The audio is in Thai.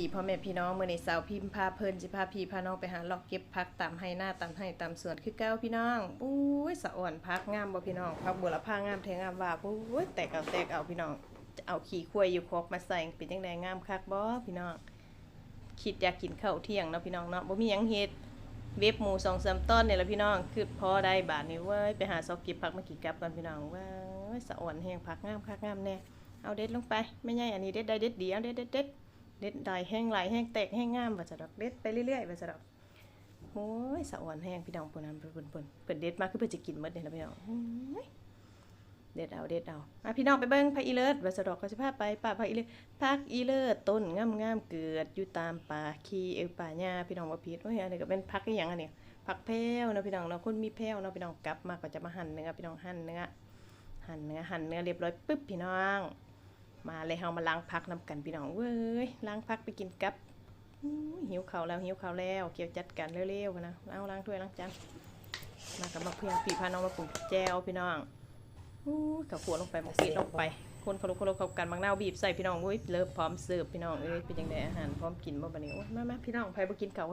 พี่พ่อแม่พี่น้องเมื้อในสาวพิมพ์พาเพลินสิพาพี่พาน้องไปหาเลอกเก็บผักตามให้หน้าตามให้ตามสวนคือเก้าพี่น้องอุ้ยสะอ่อนผักงามบ่พี่น้องผักบัวละพางามแท้งามว่าอุ้ยแตกเอาแตกเอาพี่น้องจะเอาขี้ควยอยู่คอกมาใส่เป็นจังไดงามคักบ่พี่น้องคิดอยากกินข้าวเที่ยงเนาะพี่น้องเนาะบ่มีหยังเฮ็ดเว็บหมู2 3ต้นเนี่แหละพี่น้องคือพอได้บาทนี้เว้ยไปหาซอกเก็บผักมากินกับกันพี่น้องว้ยสะอ่อนแฮงผักงามคักงามแน่เอาเด็ดลงไปไม่ใหญ่อันนี้เด็ดได้เด็ดเดียวเด็ดเด็ดเด็ด เด็ดได้แห้งไหลแห้งแตกแห้งงามว่าจะดอกเด็ดไปเรื่อยๆว่าจะดอกโอ้ยสะอ่อนแห้งพี่น้องปนนั้นเพิ่นเพิ่นเพิ่นเด็ดมาคือเพิ่นจะกินมดเลยนะพี่น้องเด็ดเอาเด็ดเอามาพี่น้องไปเบิ่งผักอีเลิศว่าจดอกก็สิพาไปป่าผักอีเลิศผักอีเลิศต้นงามๆเกิดอยู่ตามป่าคีเอวป่าหญ้าพี่น้องว่าผิดโอ้ยอันนี้ก็เป็นผักอีหยังอันนี้ผักแพรวเนาะพี่น้องเนาะคนมีแพรวเนาะพี่น้องกลับมาก็จะมาหั่นเนื้อพี่น้องหั่นเนื้อหั่นเนื้อหั่นเนื้อเรียบร้อยปึ๊บพี่น้อง มาเลยเฮามาล้างพักน้ำกันพี่น้องเว้ยล้างพักไปกินกับหิวข้าวแล้วหิวข้าวแล้วเกี่ยวจัดกันเร็วๆนะเอาล้างถ้วยล้างจานมากับมาเพื่อนพี่พาน้องมาปลูกแจวพี่น้องอู้ยข้าวขัวลงไปมกปีดลงไป คนเขาลุกเขาลุกเขากันบางนาวบีบใส่พี่น้องเว้ยเริ่มพร้อมเสิร์ฟพี่น้องเอ้ยเป็นยังไงอาหารพร้อมกินบ่บัดนี้โอ้ยมามาพี่น้องใครบ่กินเขา